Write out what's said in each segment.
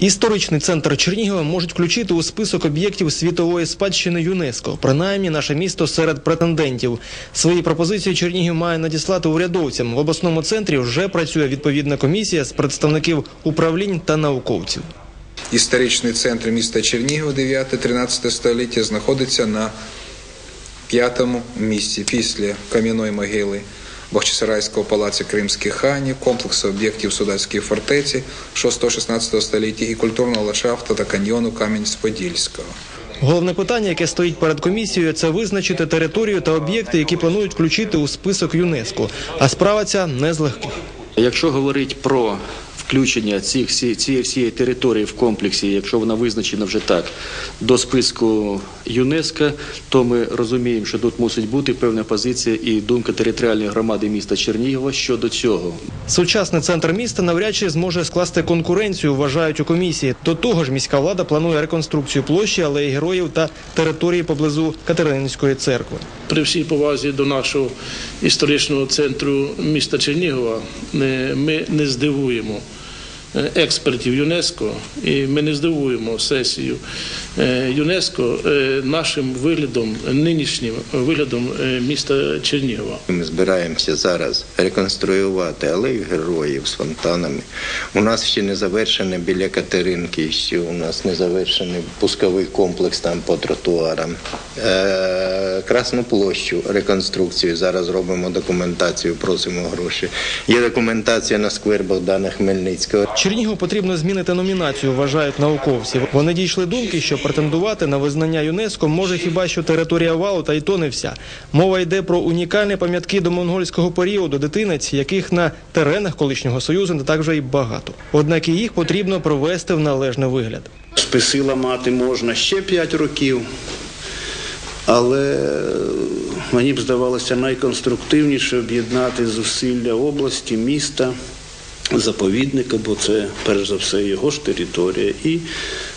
Історичний центр Чернігова можуть включити у список об'єктів світової спадщини ЮНЕСКО. Принаймні, наше місто серед претендентів. Свої пропозиції Чернігів має надіслати урядовцям. В обласному центрі вже працює відповідна комісія з представників управлінь та науковців. Історичний центр міста Чернігів 9-13 століття знаходиться на п'ятому місці після кам'яної могили Бахчисарайського палацу Кримських ханів, комплексу об'єктів Судацької фортеці 6-16 століття і культурного ландшафту та каньйону Кам'янець-Подільського. Головне питання, яке стоїть перед комісією, це визначити територію та об'єкти, які планують включити у список ЮНЕСКО. А справа ця не з легких. Якщо говорити про включення цих всі- цієї всієї території в комплексі, якщо вона визначена вже так, до списку ЮНЕСКО, то ми розуміємо, що тут мусить бути певна позиція і думка територіальної громади міста Чернігова щодо цього. Сучасний центр міста навряд чи зможе скласти конкуренцію, вважають у комісії. До того ж, міська влада планує реконструкцію площі алеї героїв та території поблизу Катерининської церкви. При всій повазі до нашого історичного центру міста Чернігова е, ми не здивуємо експертів ЮНЕСКО, і ми не здивуємо сесію е, ЮНЕСКО е, нашим виглядом, нинішнім виглядом е, міста Чернігова. Ми збираємося зараз реконструювати алею героїв з фонтанами. У нас ще не завершене біля Катеринки, ще у нас не завершений пусковий комплекс там по тротуарам. Е, Красну площу реконструкцію. Зараз робимо документацію, просимо гроші. Є документація на сквер Богдана Хмельницького. Чернігу потрібно змінити номінацію, вважають науковці. Вони дійшли думки, що претендувати на визнання ЮНЕСКО може хіба що територія валу, та й то не вся. Мова йде про унікальні пам'ятки до монгольського періоду, дитинець, яких на теренах колишнього союзу не так вже й багато. Однак і їх потрібно привести в належний вигляд. Списи ламати можна ще 5 років, але мені б здавалося найконструктивніше об'єднати зусилля області, міста, заповідника, бо це перш за все його ж територія, і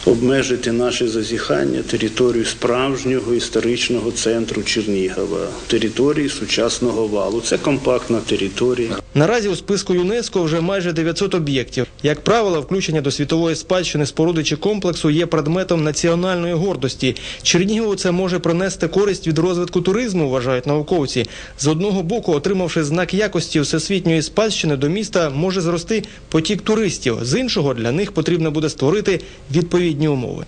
обмежити наше зазіхання територію справжнього історичного центру Чернігова, території сучасного валу. Це компактна територія. Наразі у списку ЮНЕСКО вже майже 900 об'єктів. Як правило, включення до світової спадщини споруди чи комплексу є предметом національної гордості. Чернігову це може принести користь від розвитку туризму, вважають науковці. З одного боку, отримавши знак якості всесвітньої спадщини, до міста може зрости потік туристів. З іншого для них потрібно буде створити відповідні умови.